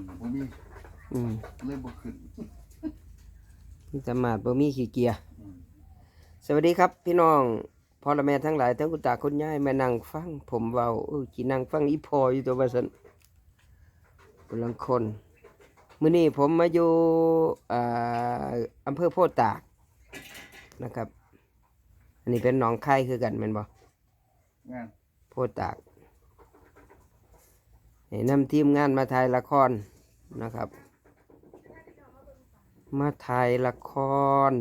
มบ่มีอืมเลยบ่ขึ้นมีสมาดบ่มีขี้เกียจอืมสวัสดีครับพี่น้องพ่อและแม่ทั้งหลายทั้งคุณตาคุณยายมานั่งฟัง ผมเว้าเออกินนั่งฟังอีพออยู่ตัวว่าซั่นกำลังคนมื้อนี้ผมมาอยู่อ่าอำเภอโพธิ์ตากนะครับ อันนี้เป็นหนองคายคือกันแม่นบ่งานโพธิ์ตากให้ นำทีมงานมาถ่ายละครนะครับ มาถ่ายละคร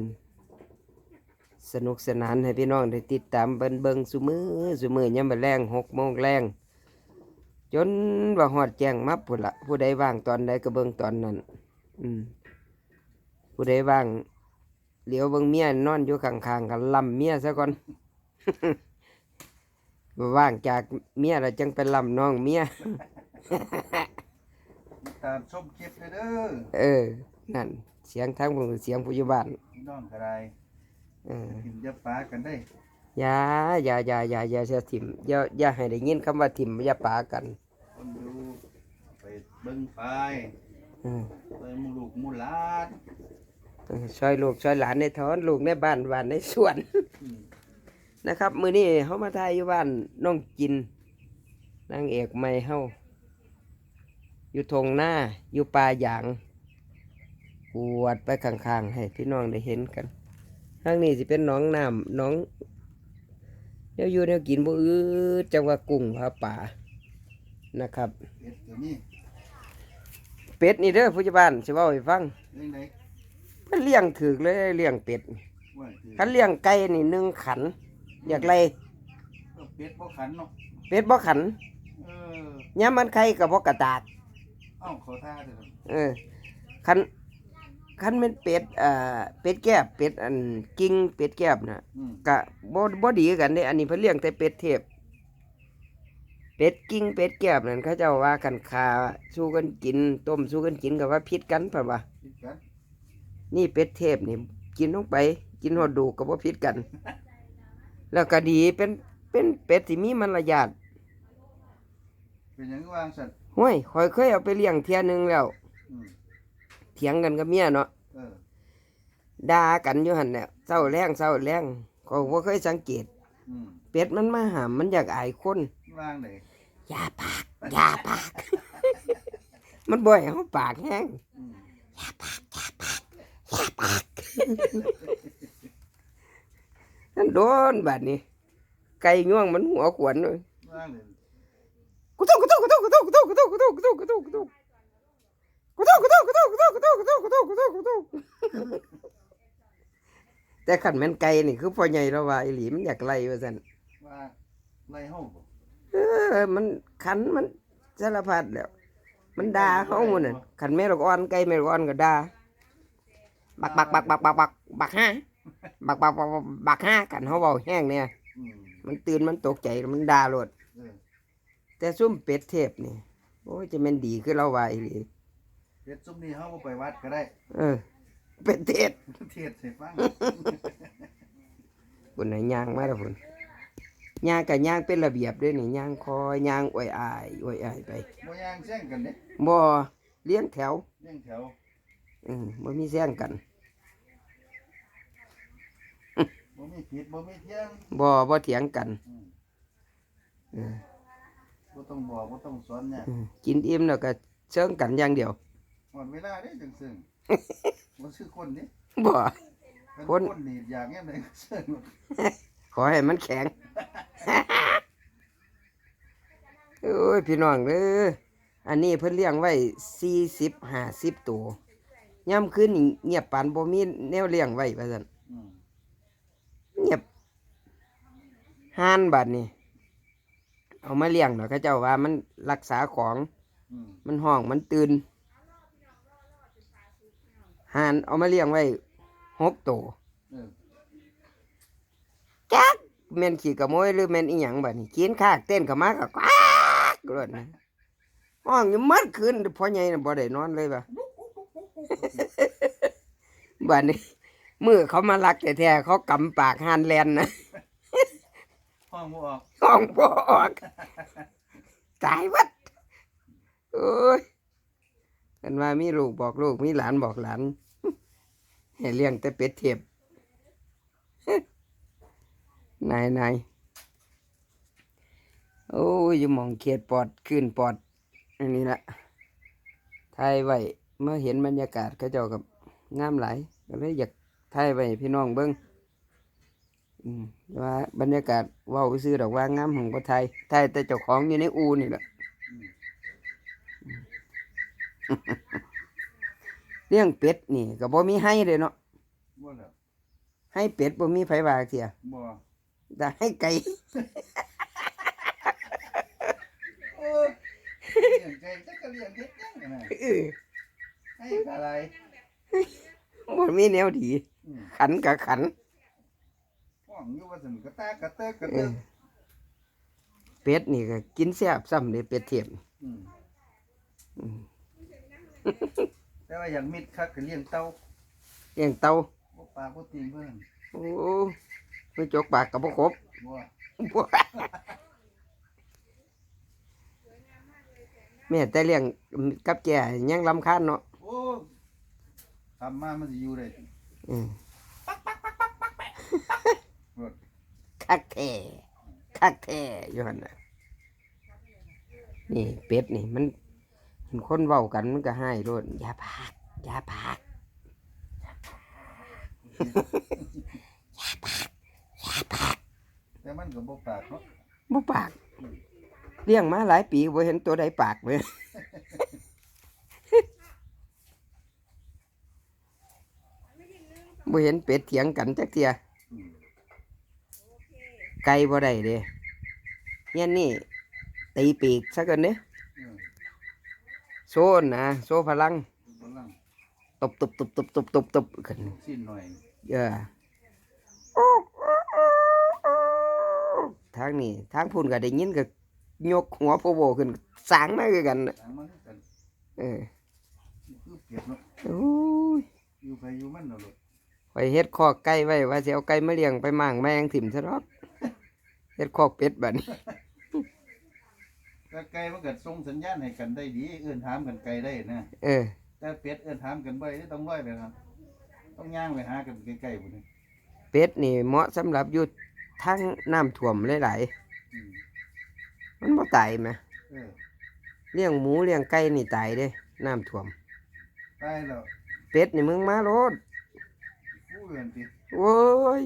สนุกสนานให้พี่น้องได้ติดตามเบิ่งเบิ่งสุมือสุมือยามมื้อแรงหกโมงแรงจนว่าฮอดแจ้งมับพุ่นละผู้ใดว่างตอนใดก็เบิงตอนนั้น อืมผู้ใดว่างเหลียวเบิงเมียนอนอยู่ข้างๆกันลำเมียซะก่อนว่างจากเมียแล้วจังไปลำน้องเมีย ติดตามชมคลิปเด้อเออ นั่น เสียงทั้งผมเสียงผู้อยู่บ้านพี่น้องก็ได้เออกินยาปลากันได้อย่าอย่าอย่าอย่าอย่าเสียถิ่มอย่าอย่าให้ได้ยินคำว่าถิ่มอย่าปากันคนดูไปเบิ่งไฟเออไปหมู่ลูกหมู่หลานเออช่วยลูกช่วยหลานในท้อนลูกในบ้านบ้านในสวน อืมนะครับ มื้อนี้เฮามาถ่ายอยู่บ้านน้องจินนางเอกใหม่เฮา อยู่ทงหน้าอยู่ป่าหยางกวดไปข้างๆให้พี่น้องได้เห็นกันทางนี้สิเป็นหน้องน้ำหน้องเดี๋ยวอยู่เดี๋ยวกินบ่อืดจังว่ากุ้งผาป่านะครับเฮ็ดก็มีเป็ดนี่เด้อผู้ใหญ่บ้านสิเว้าให้ฟังเรื่องใดเพิ่นเลี้ยงถูกเลยเลี้ยงเป็ดว่าคือคันเลี้ยงไก่นี่หนึ่งขัน อยากไรก็เป็ดบ่ขันเนาะเป็ดบ่ขันเออยามมันไข่ก็บ่กระตากเอ้าขอท่าเด้อเออคันคันเป็นเป็ดเอ่อเป็ดแก้บเป็ดอันกิ้งเป็ดแก้บน่ะอืมก็บ่บ่ดีกันเด้อันนี้เพิ่นเลี้ยงแต่เป็ดเทพเป็ดกิ้งเป็ดแก้บนั่นเขาเจ้าว่ากันคาสู้กันกิน ต้มสู้กันกินก็ว่าพิษกันเพิ่นว่า คิดกันนี่เป็ดเทพนี่กินลงไป กินฮอดดูก็บ่พิษกัน แล้วก็ดีเป็นเป็นเป็ดที่มีมารยาทเป็นหยังวางสัตว์ ห้วยข่อยเคยเอาไปเลี้ยงเที่ยหนึงแล้ว อืมเถียงกันกับเมียเนาะเออด่ากันอยู่หั่นแหละเศร้าแรงเศร้าแรงข่อยบ่เคยสังเกต อืมเป็ดมันมาหามมันอยากอายคนวางไหนอย่าปาก อย่าปาก มันบ่อยเขาปากแห้งอืมอย่าปากนั่นโดนบัดนี้ ไก่ง่วงมันหัวขวนเลยวางเลยกุตุกกุตุ กกุตุกกุตุกกุตุกกุตุกกุตุกกุตุกกุตุกกุตุกกุตุกกุตุกกุตุกกุตุกกุตุกกุตุกกุตุกกุตุกกุตุกแต่ขันแม่นไก่นี่คือพ่อใหญ่เราว่าไอ้หลีมันอยากไล่ว่าซั่นว่าไล่เฮาบ่เออ มันขันมันสารพัดแล้ว มันด่าเฮาหมดน่ะขันแม่ลูกอ่อนไก่แม่ลูกอ่อนก็ด่าบักบักบักบักบักบักบักห้าบักบักบักบักบักห้ากันเฮาเว้าแห้งเนี่ยอืมมันตื่นมันตกใจมันด่าโลดเออ แต่ซุ่มเป็ดเทพนี่โอ้ยจะแม่นดีคือเราว่าอีหลีเป็ดซุมนี้เฮาบ่ไปวัดก็ได้ เออ เป็ดเทศเทศให้ฟังพุ่นน่ะย่างมาแล้วพุ่นย่างก็ย่างเป็นระเบียบเด้วยนี่ย่างคอยย่างอวยอายอวยอายไปบ่ย่างแซงกันเด้บ่เลี้ยงแถวเลี้ยงแถวอืมบ่มีแซงกันบ่มีผิดบ่มีเที่ยงบ่บ่เถียงกันอืม เออ บ่ต้องบอกบ่ต้องสอนเนี่ยอืมกินอิ่มแล้วก็เชิงกันอย่างเดียว หมดเวลาเด้จังซึ่งบ่ชื่อคนเด้บ่เป็นคน คนนี่อยากแง่ใดก็ซึ่งขอให้มันแข็ง โอ้ย พี่น้องเด้ออันนี้เพิ่นเลี้ยงไว้40 50ตัวย่ำคืนนี่เงียบปานบ่มีแนวเลี้ยงไว้ว่าซั่นอืมเงียบห่านบัดนี้ เอามาเลี้ยงเนาะเขาเจ้าว่ามันรักษาของอืมมันห้องมันตื่นห่านเอามาเลี้ยงไว้หกตัวเออจักแม่นขี่กระโมยหรือแม่นอีหยังบัดนี้กินคากเต้นเข้ามาก็กวากกรดนะห้องอยู่มัดคืนพ่อใหญ่น่ะบ่ได้นอนเลยบ่บัดนี้มือเขามาลักแท้ๆเขากำปากห่านแลนนะ ห้องบ่ออกห้องบ่ออกตายวัดโอ้ยกันว่ามีลูกบอกลูกมีหลานบอกหลานให้เลี้ยงแต่เป็ดเทียบนายนายโอ้ยอยู่มองเขียดปอดขึ้นปอดอันนี้ละถ่ายไว้เมื่อเห็นบรรยากาศเขาเจ้ากับงามหลายก็เลยอยากถ่ายไว้พี่น้องเบิ้ง ว่าบรรยากาศเว้าซื้อดอกว่างามของประไทยถ่ายแต่เจ้าของอยู่ในอูนี่แหละเลี้ยงเป็ดนี่ก็บ่มีให้เลยเนาะบ่แล้วให้เป็ดบ่มีไผว่าเสียบ่แต่ให้ไก่เออเลี้ยงไก่จักก็เลี้ยงเฮ็ดจังนะเออให้อะไรบ่มีแนวดีอืมขันกับขันห้ องอยู่ว่าซั่นกระตากกระเตกกระเอเติอกเป็ดนี่ก็กินแซ่บซ้ำเลยเป็ดเทียมอืมอืมแต่ว่าอย่างมิดคักก็เลี้ยงเต่าเลี้ยงเต่าบ่ปลาบ่ตีนเพิ่นโอ้ไม่จกปากกับบ่ครบบ่บ่แม่แต่เลี้ยงกับแก่ยังลำคาญเนาะโอ้ทำมามันสิอยู่ได้ติอืม รถ คักแท้คักแท้อยู่หั่นน่ะนี่เป็ดนี่มันมันคนเว้ากันมันก็ให้โลดอย่าพากอย่าพากแต่มันก็บ่ปากเนาะบ่ปากเลี้ยงมาหลายปีบ่เห็นตัวใดปากเลยบ่เห็นเป็ดเถียงกันจักเทียอืม ไก่บ่ได้เด้เฮียนนี่ตีปีกซะกันเด้เออโซนนะโซพลังกำลังตบตบตบตบตบตบตบกันสิ้นหน่อยเออทางนี้ทางพุ่นก็ได้ยินก็ยกหัวโพโบขึ้นสางมาคือกันน่ะทางมันคือกันเออคือเปียกเนาะโอ้ยอยู่ไปอยู่มันเนาะลูกข่อยเฮ็ดคอกไก่ไว้ว่าสิเอาไก่มาเลี้ยงไปหม่างแมงถิ่มซะดอก เฮ็ดคอกเป็ดบัดนี้แต่ไก่มันก็ส่งสัญญาณให้กันได้ดี เอื้อนถามกันไกลได้นะ เออ แต่เป็ดเอื้อนถามกันบ่ได้ต้องร้อยไปครับต้องย่างไปหากันใกล้ๆพุ่นนี่เป็ดนี่เหมาะสำหรับอยู่ทางน้ำท่วมหลายอืมๆมันบ่ตายแหมเออเลี้ยงหมูเลี้ยงไก่นี่ตายเด้ น้ำท่วม ตายแล้วเป็ดนี่มึงมาโลด ผู้เอื้อนติโอ้ย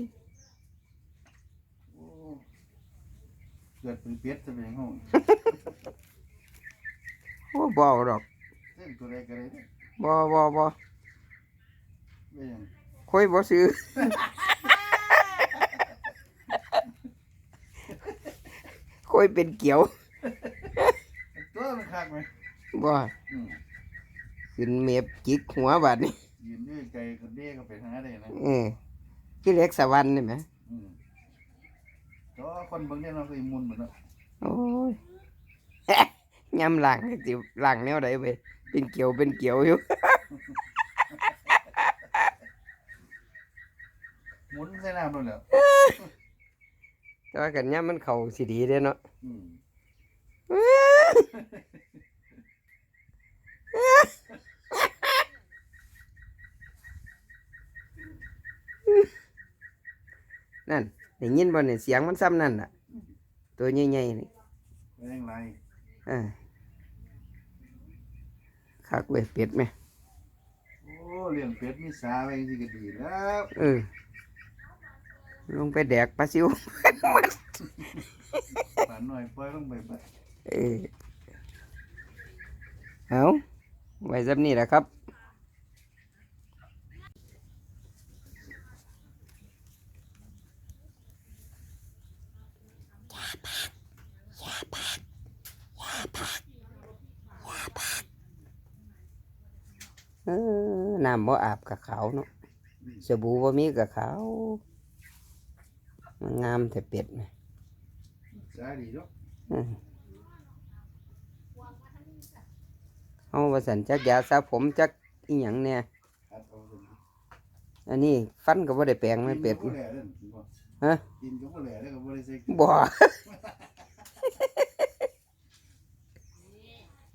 โอ้ เกิดเป็นเป็ดซะเป็นห้องโอ้บ่เอาดอกเส้นตัวใดก็ได้เด้อบ่บ่บ่ไม่หยังค่อยบ่ซื้อ ค่อยเป็นเกี่ยวตัวมันคักไหมบ่อืมขึ้นเมียบจิกหัวบัดนี้ยืนอยู่ไกลก็เด้ก็ไปหาได้นะเออคือเล็กสวรรค์นี่แหมอืม ก็คนเบิ่งเนี่ยเราะก็อิมุนเหมือนเนาะโอ้ยยำหลังสิหลังแนวใดไปเป็นเกี่ยวเป็นเกี่ยวอยู่ หมุนใส่น้ำนั่นแหละแต่ว่ากันยามมันเข้าสิดีเด้เนาะ อืม นั่น ได้ยินบ่เนี่ยเสียงมันซ้ำนั่นน่ะ ตัวใหญ่ๆนี่ไปยังไรอ่าคักเว้ยเป็ดไหมโอ้เลี้ยงเป็ดมีสาไว้ที่ก็ดีแล้วเออลงไปแดกปลาซิวป่านหน่อยปล่อยลงไปไปเออเอาไว้ซับนี่แหละครับ เออน้ำบ่อาบกับขาวเนาะสบู่บ่มีกับขาวมันงามแต่เป็ดนะสาดีเนาะอืมเอาว่าสันจักยาสระผมจักอีหยังเนี่ยครับเอาเถอะอันนี้ฟันก็บ่ได้แปลงไม่เป็ดกินก็บ่แหล่เด้อกินบ่ฮะกินก็บ่แหล่เด้อก็บ่ได้ใส่บ่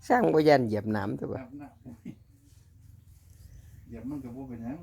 สร้างบ่ยันเหยียบน้ำตัวครับนะ เหยียบมันก็บพวกเป็นยัง